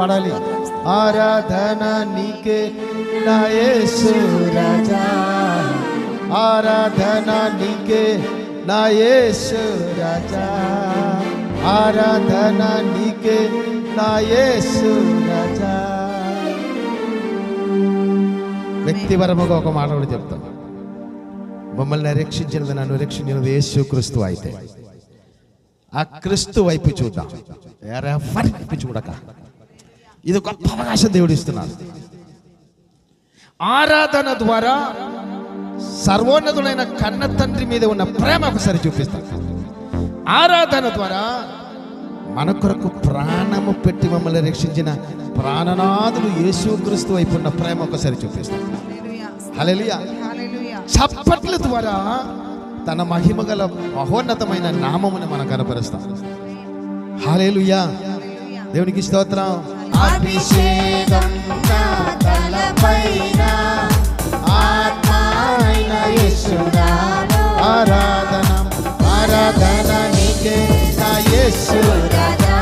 పాడాలి. ఆరాధన నీకే నా రాజా. ఆరాధన నీకే నా రాజా. ఆరాధన నీకే నా రాజా. వ్యక్తిపరముగా ఒక మాట కూడా చెప్తాం మమ్మల్ని రక్షించినది నన్ను రక్షించినది యేసు క్రీస్తు అయితే. ఆ క్రీస్తు వైపు చూద్దాం. ఎవరి వైపు చూడక. ఇది గొప్ప అవకాశం దేవుడు ఇస్తున్నాడు. ఆరాధన ద్వారా సర్వోన్నతుడైన కన్న తండ్రి మీద ఉన్న ప్రేమ ఒకసారి చూపిస్తాం. ఆరాధన ద్వారా మన కొరకు ప్రాణము పెట్టి మమ్మల్ని రక్షించిన ప్రాణనాథుడు యేసుక్రీస్తు వైపు ఉన్న ప్రేమ ఒకసారి చూపిస్తాం. హల్లెలూయా. చప్పట్ల ద్వారా తన మహిమ గల మహోన్నతమైన నామమును మనం కనపరుస్తాం. హాలేలుయా దేవునికి స్తోత్రం. అభిషేకం నా తలపైన ఆత్మ అయిన యేసునామం. ఆరాధన ఆరాధన నీకే నా యేసు రాజా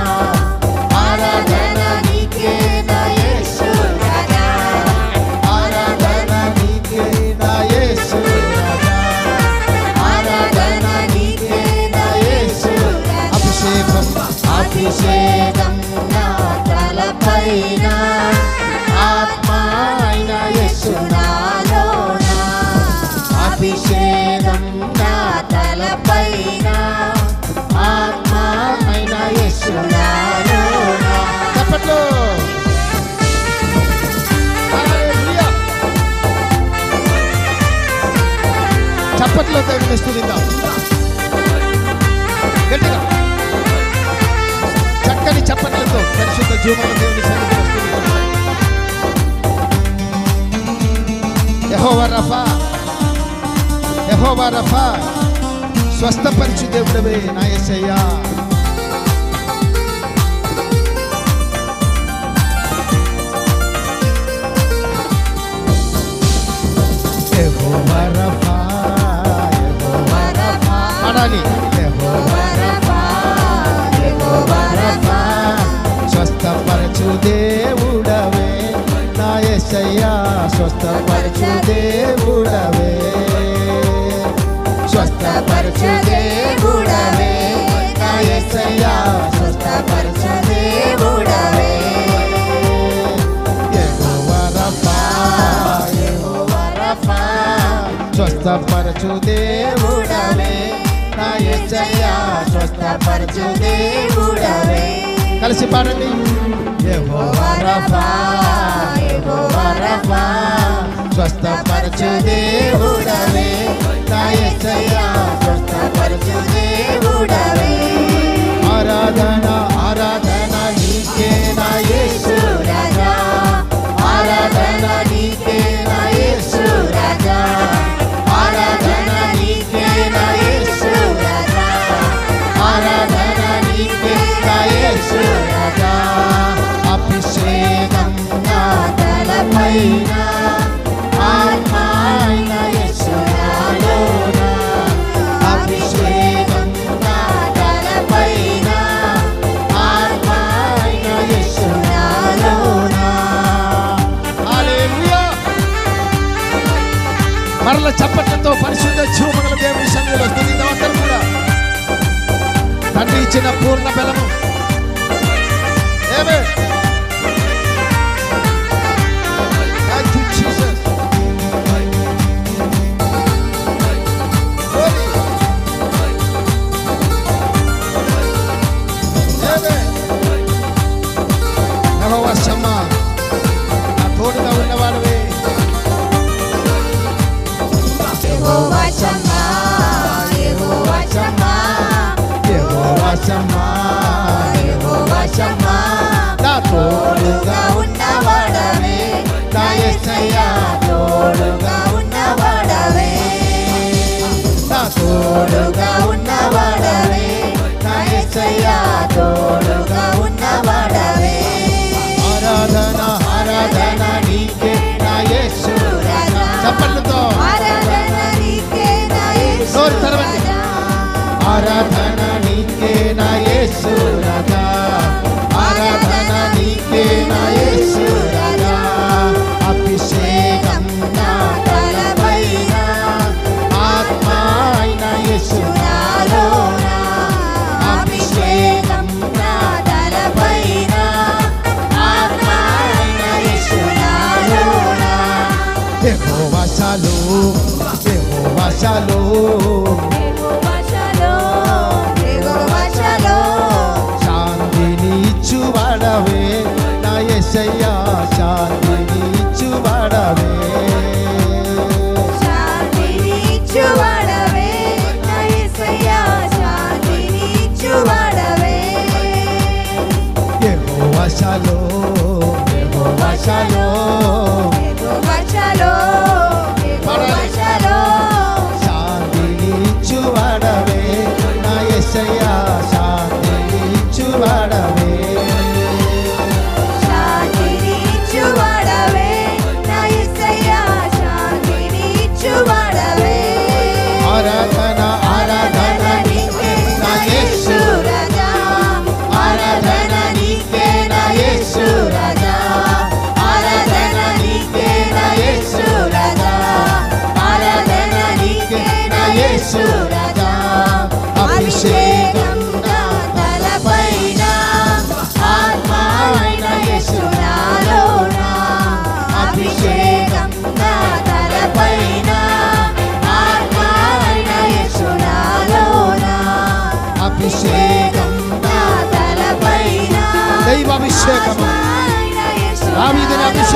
ఆరాధన నీకే నా యేసు రాజా ఆరాధన నీకే నా యేసు రాజా ఆరాధన నీకే నా యేసు అభిషేకం అభిషేకం నా ఆత్మ అయిన అభిషేకం నా తలపైన ఆత్మ అయిన యేసు చెప్పట్లో. చప్పట్లో తగిన స్తుతిద్దాం గట్టిగా. పరిశుద్ధ జీవన దేవుని సన్నిధిలో స్తుతిద్దాం. యెహోవా రఫా యెహోవా రఫా స్వస్థపరిచు దేవుడవే నా యేసయ్యా. యెహోవా రఫా యెహోవా రఫా. పాడాలి నా స్వస్థపరచు దేవుడవే. స్వస్థపరచు దేవుడవే. నా యేసయ్యా స్వస్థపరచు దేవుడవే. స్వస్థపరచు దేవుడవే నా యేసయ్యా స్వస్థపరచు దేవుడవే కలిసి పాడండి. యెహోవా రఫా యెహోవా స్వస్థపరచు దేవుడవే. నా యేసయ్యా స్వస్థపరచు దేవుడవే. తండ్రి ఇచ్చిన పూర్ణ బలము ఏమే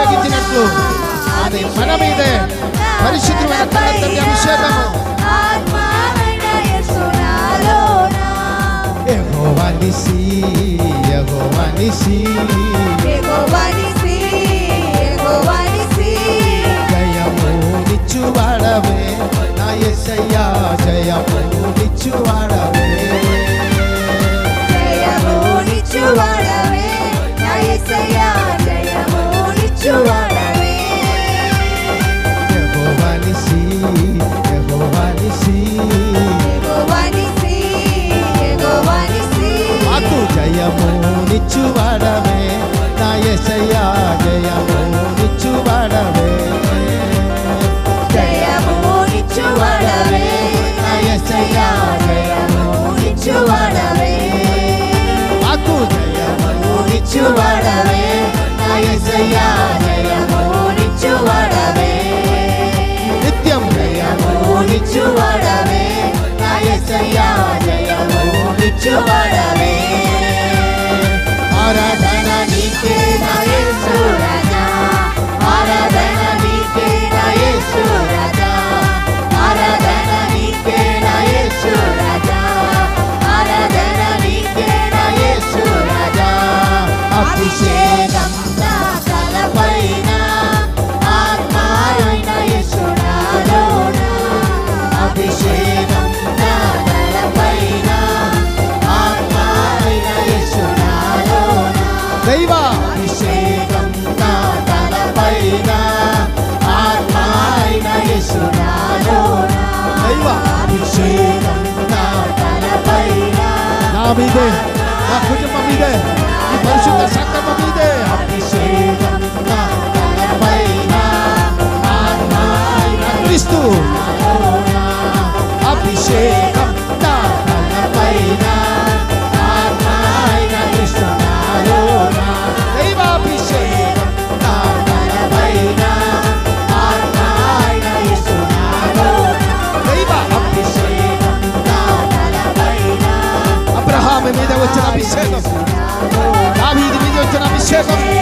అభిషేకించినట్లు అది మన మీదే పరిశుద్ధమైన తల్లి అభిషేకము. యహోవానిసి యహోవానిసి നിത്യം ജയമോണിച്ചു വളവേ ജയമോണിച്ചു വളവേ mami de, acude mami de, e para o chuta saca mami de, aqui Chega.